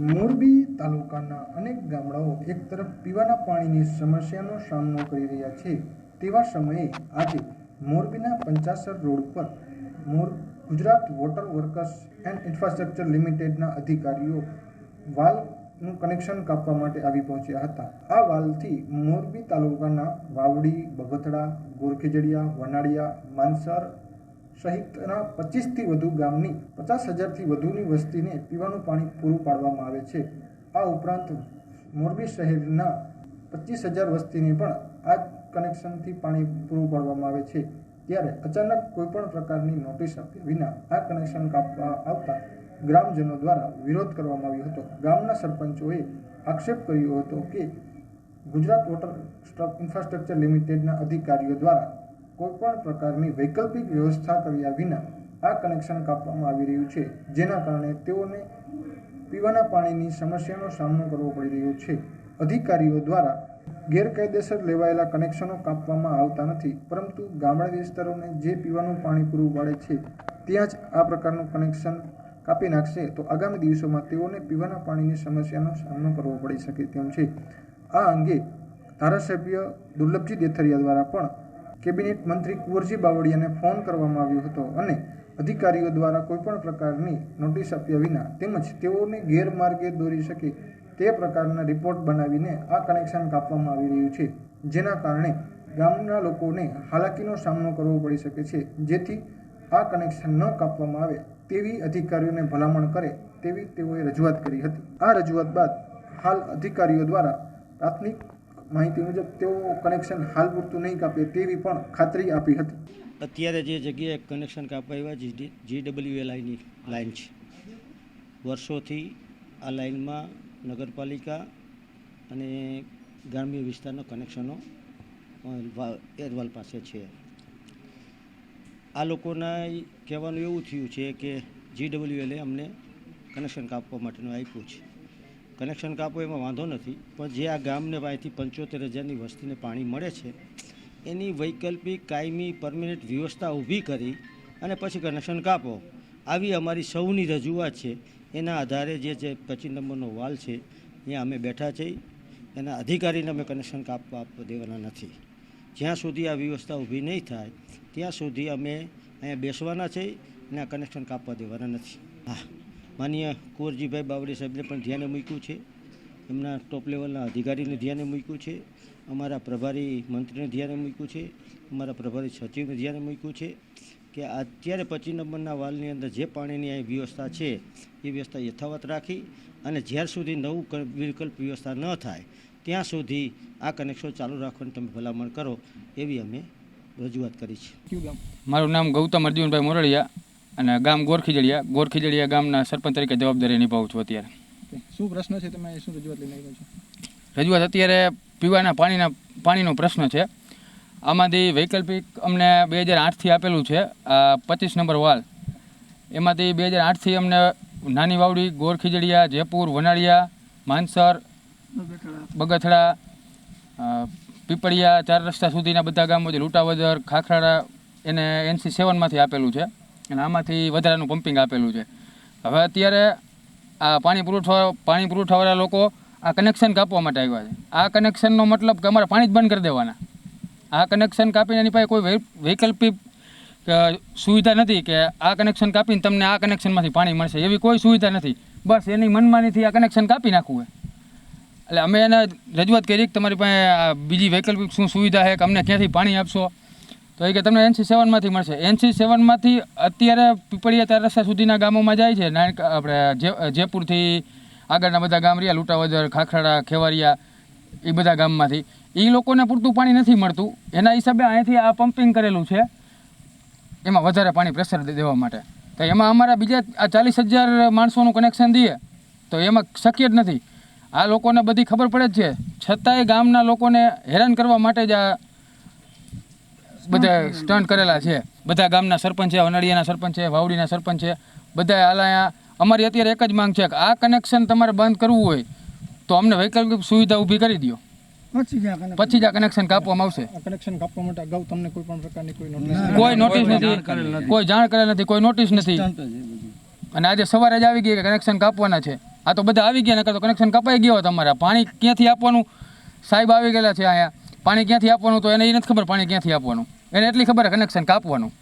મોરબી તાલુકાના અનેક ગામડાઓ એક તરફ પીવાના પાણીની સમસ્યાનો સામનો કરી રહ્યા છે. તેવા સમયે આજે મોરબીના પંચાસર રોડ પર મોર Gujarat water workers and infrastructure લિમિટેડના અધિકારીઓ વાલનું કનેક્શન કાપવા માટે આવી પહોંચ્યા હતા. આ વાલથી મોરબી તાલુકાના વાવડી, બગથડા, ગોરખેજડિયા, વનાળિયા માનસર સહિતના પચીસથી વધુ ગામની, પચાસ હજારથી વધુની વસ્તીને પીવાનું પાણી પૂરું પાડવામાં આવે છે. આ ઉપરાંત મોરબી શહેરના પચીસ હજાર વસ્તીને પણ આ કનેક્શનથી પાણી પૂરું પાડવામાં આવે છે. ત્યારે અચાનક કોઈપણ પ્રકારની નોટિસ આપ્યા વિના આ કનેક્શન કાપવા આવતા ગ્રામજનો દ્વારા વિરોધ કરવામાં આવ્યો હતો. ગામના સરપંચોએ આક્ષેપ કર્યો હતો કે ગુજરાત વોટર સ્ટ્રક ઇન્ફ્રાસ્ટ્રક્ચર લિમિટેડના અધિકારીઓ દ્વારા કોઈપણ પ્રકારની વૈકલ્પિક વ્યવસ્થા કર્યા વિના આ કનેક્શન કાપવામાં આવી રહ્યું છે. જેના કારણે તેઓને પીવાના પાણીની સમસ્યાનો સામનો કરવો પડી રહ્યો છે. અધિકારીઓ દ્વારા ગેરકાયદેસર લેવાયેલા કનેક્શનો કાપવામાં આવતા નથી, પરંતુ ગામડા વિસ્તારોને જે પીવાનું પાણી પૂરું પાડે છે, ત્યાં જ આ પ્રકારનું કનેક્શન કાપી નાખશે. તો આગામી દિવસોમાં તેઓને પીવાના પાણીની સમસ્યાનો સામનો કરવો પડી શકે તેમ છે. આ અંગે ધારાસભ્ય દુર્લભજી દેથરિયા દ્વારા પણ કેબિનેટ મંત્રી કુંવરજી બાવળિયાને ફોન કરવામાં આવ્યો હતો અને અધિકારીઓ દ્વારા કોઈપણ પ્રકારની નોટિસ આપ્યા વિના તેમજ તેઓને ગેરમાર્ગે દોરી શકે તે પ્રકારના રિપોર્ટ બનાવીને આ કનેક્શન કાપવામાં આવી રહ્યું છે, જેના કારણે ગામના લોકોને હાલાકીનો સામનો કરવો પડી શકે છે, જેથી આ કનેક્શન ન કાપવામાં આવે તેવી અધિકારીઓને ભલામણ કરે તેવી તેઓએ રજૂઆત કરી હતી. આ રજૂઆત બાદ હાલ અધિકારીઓ દ્વારા પ્રાથમિક માહિતી મુજબ તેઓ કનેક્શન હાલ પૂરતું નહીં કાપે તેવી પણ ખાતરી આપી હતી. અત્યારે જે જગ્યાએ કનેક્શન કાપાવ્યા જી જી ડબલ્યુ લાઈનની લાઈન છે. વર્ષોથી આ લાઇનમાં નગરપાલિકા અને ગ્રામ્ય વિસ્તારના કનેક્શનો એરવાલ પાસે છે. આ લોકોના કહેવાનું એવું થયું છે કે જી ડબલ્યુએલે અમને કનેક્શન કાપવા માટેનું આપ્યું છે. કનેક્શન કાપો એમાં વાંધો નથી, પણ જે આ ગામને પાસેથી પંચોતેર હજારની વસ્તીને પાણી મળે છે, એની વૈકલ્પિક, કાયમી, પરમિનન્ટ વ્યવસ્થા ઊભી કરી અને પછી કનેક્શન કાપો. આવી અમારી સૌની રજૂઆત છે. એના આધારે જે જે પચીસ નંબરનો વાલ છે ત્યાં અમે બેઠા છીએ એના અધિકારીને અમે કનેક્શન કાપવા આપવા દેવાના નથી. જ્યાં સુધી આ વ્યવસ્થા ઊભી નહીં થાય, ત્યાં સુધી અમે અહીંયા બેસવાના છે અને આ કનેક્શન કાપવા દેવાના નથી. હા. માનીય કુંવરજીભાઈ બાવડે સાહેબને પણ ધ્યાને મૂક્યું છે. એમના ટોપ લેવલના અધિકારીને ધ્યાને મૂક્યું છે. અમારા પ્રભારી મંત્રીને ધ્યાને મૂક્યું છે. અમારા પ્રભારી સચિવને ધ્યાને મૂક્યું છે કે અત્યારે પચીસ નંબરના વાલની અંદર જે પાણીની અહીં વ્યવસ્થા છે, એ વ્યવસ્થા યથાવત રાખી અને જ્યાર સુધી નવું વિકલ્પ વ્યવસ્થા ન થાય, ત્યાં સુધી આ કનેક્શન ચાલુ રાખવાની તમે ભલામણ કરો એવી અમે રજૂઆત કરી છે. મારું નામ ગૌતમ અર્જુનભાઈ મોરડિયા. અને ગામ ગોરખીજડિયા ગોરખીજડિયા ગામના સરપંચ તરીકે જવાબદારી નિભાવું છું અત્યારે. શું પ્રશ્ન છે? તમે શું રજૂઆત લઈને આવ્યા છો? રજૂઆત અત્યારે પીવાના પાણીના પાણીનો પ્રશ્ન છે. આમાંથી વૈકલ્પિક અમને બે હજાર આઠથી આપેલું છે પચીસ નંબર વાલ. એમાંથી બે હજાર આઠથી અમને નાની વાવડી ગોરખીજડિયા જયપુર વનાળિયા માનસર બગથડા પીપળિયા ચાર રસ્તા સુધીના બધા ગામો છે લૂંટાવદર ખાખરાળા એને એનસી સેવનમાંથી આપેલું છે. અને આમાંથી વધારાનું પમ્પિંગ આપેલું છે. હવે અત્યારે આ પાણી પુરવઠા, પાણી પુરવઠાવાળા લોકો આ કનેક્શન કાપવા માટે આવ્યા છે. આ કનેક્શનનો મતલબ કે અમારે પાણી જ બંધ કરી દેવાના. આ કનેક્શન કાપીને એની પાસે કોઈ વૈકલ્પિક સુવિધા નથી કે આ કનેક્શન કાપીને તમને આ કનેક્શનમાંથી પાણી મળશે. એવી કોઈ સુવિધા નથી. બસ એની મનમાનીથી આ કનેક્શન કાપી નાખવું હોય એટલે અમે એને રજૂઆત કરી કે તમારી પાસે બીજી વૈકલ્પિક શું સુવિધા છે કે અમને ક્યાંથી પાણી આપશો? તો એ કે તમને એનસી સેવનમાંથી મળશે. એનસી સેવનમાંથી અત્યારે પીપળિયા ચાર રસ્તા સુધીના ગામોમાં જાય છે. નાનક, આપણે જયપુરથી આગળના બધા ગામ રહ્યા, લૂંટાવદર ખાખરાડા ખેવારિયા, એ બધા ગામમાંથી. એ લોકોને પૂરતું પાણી નથી મળતું. એના હિસાબે અહીંથી આ પમ્પિંગ કરેલું છે. એમાં વધારે પાણી પ્રેશર દેવા માટે. તો એમાં અમારા બીજા આ ચાલીસ હજાર માણસોનું કનેક્શન દઈએ, તો એમાં શક્ય જ નથી. આ લોકોને બધી ખબર પડે જ છે. છતાંય ગામના લોકોને હેરાન કરવા માટે જ આ બધા સ્ટન્ટ કરેલા છે. બધા ગામના સરપંચ છે વનાળિયાના સરપંચ છે વાવડીના સરપંચ છે બધા હાલ અહીંયા અમારી અત્યારે એક જ માંગ છે કે આ કનેક્શન તમારે બંધ કરવું હોય તો અમને વૈકલ્પિક સુવિધા ઊભી કરી દો પછી જ આ કનેક્શન કાપવામાં આવશે. કનેક્શન કાપવા માટે અગાઉ તમને કોઈ પણ પ્રકારની કોઈ નોટિસ કોઈ નોટિસ નથી. કોઈ જાણ કરેલ નથી કોઈ નોટિસ નથી. અને આજે સવારે જ આવી ગઈ કે કનેક્શન કાપવાના છે. આ તો બધા આવી ગયા નકર તો કનેક્શન કપાઈ ગયો તમારા. પાણી ક્યાંથી આપવાનું? સાહેબ આવી ગયેલા છે અહીંયા. પાણી ક્યાંથી આપવાનું તો એને એ નથી ખબર પાણી ક્યાંથી આપવાનું. એને એટલી ખબર કનેક્શન કાપવાનું.